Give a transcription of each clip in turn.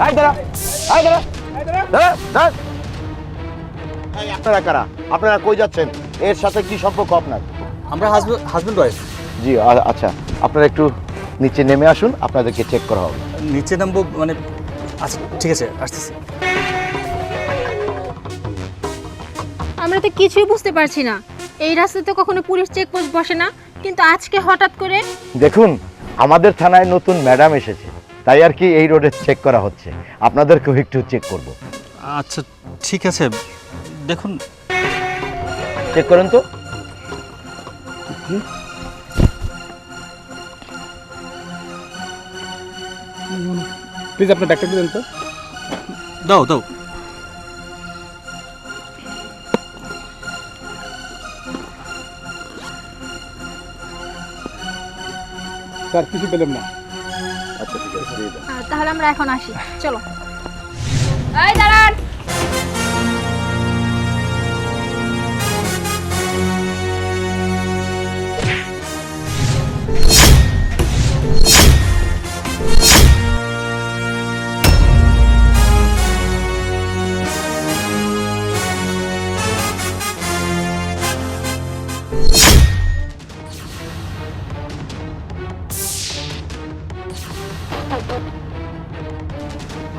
হ্যাঁ হ্যাঁ এই আপনারা কারা? আপনারা কই যাচ্ছেন? এর সাথে কি সম্পর্ক আপনার? আমরা হাজবেন্ড হাজবেন্ড ওয়াইফ জি আচ্ছা। আপনারা একটু নিচে নেমে আসুন আপনাদেরকে চেক করা হবে। নিচে নামবো মানে আচ্ছা ঠিক আছে আসতেছি। আমরা তো কিছুই বুঝতে পারছি না। এই রাস্তাতে কখনো পুলিশ চেকপোস্ট বসে না কিন্তু আজকে হঠাৎ করে দেখুন আমাদের থানায় নতুন ম্যাডাম এসেছে। তাই আর কি এই রোডে চেক করা হচ্ছে। আপনাদেরকেও একটু চেক করব। আচ্ছা ঠিক আছে। দেখুন। চেক করেন তো। প্লিজ আপনার ব্যাগটা দেন তো? দাও দাও। স্যার কিছু পেলাম না। আচ্ছা ঠিক আছে। আহ, তাহলে আমরা এখন আসি। চলো। এই দাঁড়ান!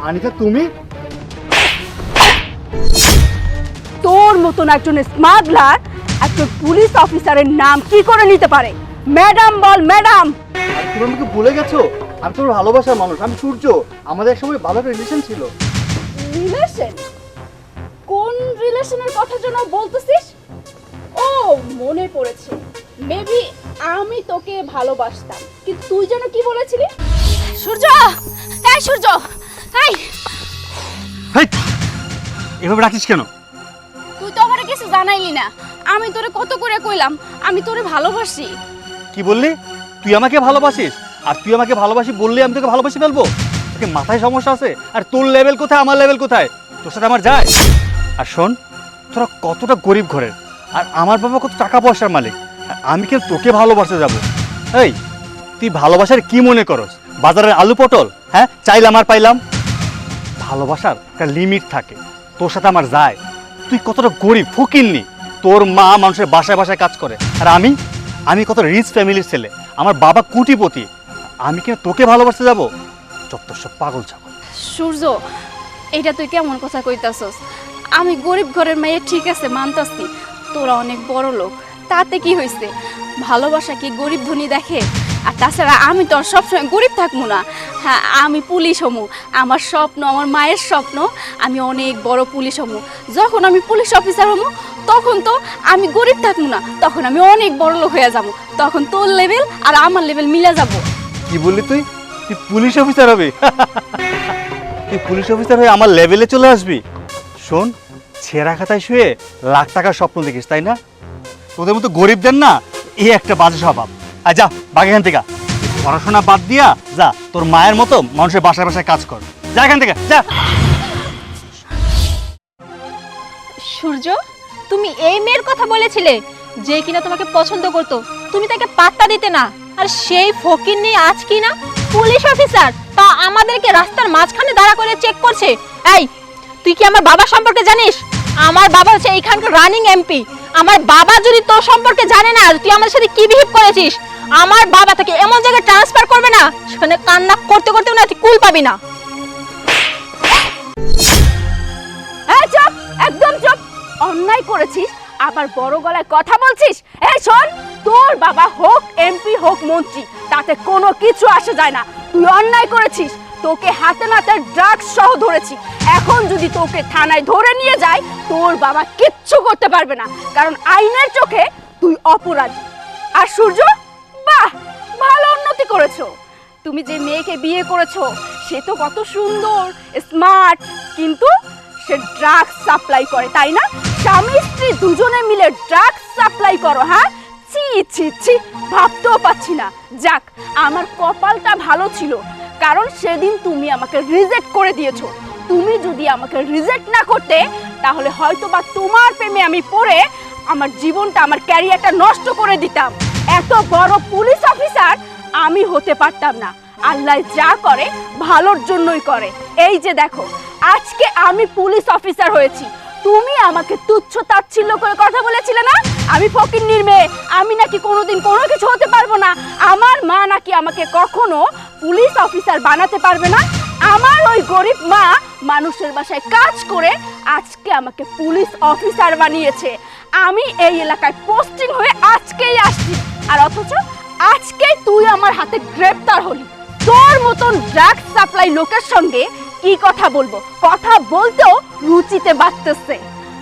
আনিকা তুমি? তোর মতন একজন স্মাগলার একজন পুলিশ অফিসারের নাম কি করে নিতে পারে? ম্যাডাম বল ম্যাডাম! তুমি আমাকে ভুলে গেছো? আমি তোর ভালোবাসার মানুষ আমি সূর্য। আমাদের একসময় ভালো একটা রিলেশন ছিল। রিলেশন কোন রিলেশনের কথা যেন বলতেছিস? ও মনে পড়েছে। মেবি আমি তোকে ভালোবাসতাম। কিন্তু তুই যেন কি বলেছিলি? সূর্য! এই সূর্য! এই! হেই এভাবে রাখিস কেন? তুই তো আমারে কিছু জানাইলি না। আমি তোরে কত করে কইলাম আমি তোরে ভালোবাসি। কি বললি? তুই আমাকে ভালোবাসিস? আর তুই আমাকে ভালোবাসি বললে আমি তোকে ভালোবাসি ফেলব? তোকে মাথায় সমস্যা আছে? আর তোর লেভেল কোথায় আমার লেভেল কোথায়? তোর সাথে আমার যায়? আর শোন তোরা কতটা গরিব ঘরের। আর আমার বাবা কত টাকা পয়সার মালিক। আর আমি কেন তোকে ভালোবাসতে যাব? এই তুই ভালোবাসার কি মনে করস? বাজারের আলু পটল হ্যাঁ? চাইলাম আর পাইলাম। ভালোবাসার একটা লিমিট থাকে। তোর সাথে আমার যায়। তুই কতটা গরিব ফকিরনি তোর মা মানুষের বাসায় বাসায় কাজ করে। আর আমি? আমি কত রিচ ফ্যামিলির ছেলে। আমার বাবা কুটিপতি। আমি কেন তোকে ভালোবাসতে যাব? যত সব পাগল ছাগল। সূর্য, এটা তুই কেমন কথা কইতাছস? আমি গরিব ঘরের মেয়ে, ঠিক আছে, মানতাছি। তোরা অনেক বড় লোক। তাতে কি হয়েছে ভালোবাসা কি গরিব ধনী দেখে? আর তাছাড়া আমি তো আর সবসময় গরিব থাকব না। হ্যাঁ আমি পুলিশ হমু আমার স্বপ্ন, আমার মায়ের স্বপ্ন, আমি অনেক বড় পুলিশ হমু যখন আমি পুলিশ অফিসার হমু তখন তো আমি গরিব থাকব না। তখন আমি অনেক বড় লোক হয়ে যাব। তখন তোর লেভেল আর আমার লেভেল মিলে যাব। কি বললি তুই? তুই পুলিশ অফিসার হবে? তুই পুলিশ অফিসার হয়ে আমার লেভেলে চলে আসবি? শোন, ছেঁড়া খাতায় শুয়ে লাখ টাকার স্বপ্ন দেখিস, তাই না? তোদের মতো গরিবদের না, এই একটা বাজে স্বভাব। আর যা বাকি এখান থেকে। পড়াশোনা বাদ দিয়া যা, তোর মায়ের মতো মানুষের বাসায় বাসায় কাজ কর। যা এখান থেকে, যা। সূর্য, তুমি এই মেয়ের কথা বলেছিলে যে কিনা তোমাকে পছন্দ করতো। তুমি তাকে পাত্তা দিতে না। আর সেই ফকির নিয়ে আজ কি না পুলিশ অফিসার, তা আমাদেরকে রাস্তার মাঝখানে দাঁড়া করে চেক করছে। এই, তুই কি আমার বাবা সম্পর্কে জানিস? আমার বাবা হচ্ছে এইখানকার রানিং এমপি আমার বাবা যদি তোর সম্পর্কে জানে না, তুই আমার সাথে কি বিহেভ করেছিস? আমার বাবা তাকে এমন জায়গায় ট্রান্সফার করবে না, সেখানে কান্না করতে করতে না তুই কুল পাবি না। চুপ, একদম চুপ। অন্যায় করেছিস, আবার বড় গলায় কথা বলছিস? এই শোন, তোর বাবা হোক এমপি হোক মন্ত্রী, তাতে কোনো কিছু আসে যায় না। তুই অন্যায় করেছিস, তোকে হাতে নাতে ড্রাগস সহ ধরেছি। এখন যদি তোকে থানায় ধরে নিয়ে যায়, তোর বাবা কিচ্ছু করতে পারবে না। কারণ আইনের চোখে তুই অপরাধী। আর সূর্য করেছ? তুমি যে মেয়েকে বিয়ে করেছ, সে তো কত সুন্দর স্মার্ট কিন্তু সে ড্রাগস সাপ্লাই করে, তাই না? স্বামী স্ত্রী দুজনে মিলে ড্রাগস সাপ্লাই করো হ্যাঁ? ছি ছি ছি, ভাবতেও পাচ্ছি না। যাক, আমার কপালটা ভালো ছিল, কারণ সেদিন তুমি আমাকে রিজেক্ট করে দিয়েছ। তুমি যদি আমাকে রিজেক্ট না করতে, তাহলে হয়তো বা তোমার প্রেমে আমি পড়ে আমার জীবনটা, আমার ক্যারিয়ারটা নষ্ট করে দিতাম। এত বড় পুলিশ অফিসার আমি হতে পারতাম না। আল্লাহ যা করে, ভালোর জন্যই করে। এই যে দেখো, আজকে আমি পুলিশ অফিসার হয়েছি। তুমি আমাকে তুচ্ছ তাচ্ছিল্য করে কথা বলেছিলে না? আমি ফকিন্নির মেয়ে। আমি নাকি কোনোদিন কোনো কিছু হতে পারব না। আমার মা নাকি আমাকে কখনো পুলিশ অফিসার বানাতে পারবে না? আমার ওই গরিব মা মানুষের বাসায় কাজ করে আজকে আমাকে পুলিশ অফিসার বানিয়েছে। আমি এই এলাকায় পোস্টিং হয়ে আজকেই আসছি। আর অথচ আজকেই তুই আমার হাতে গ্রেপ্তার হলি। তোর মতন ড্রাগস সাপ্লাই লোকের সঙ্গে কি কথা বলব? কথা বলতেও রুচিতে বাড়তেছে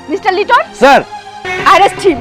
mister Liton? Sir! Arrest him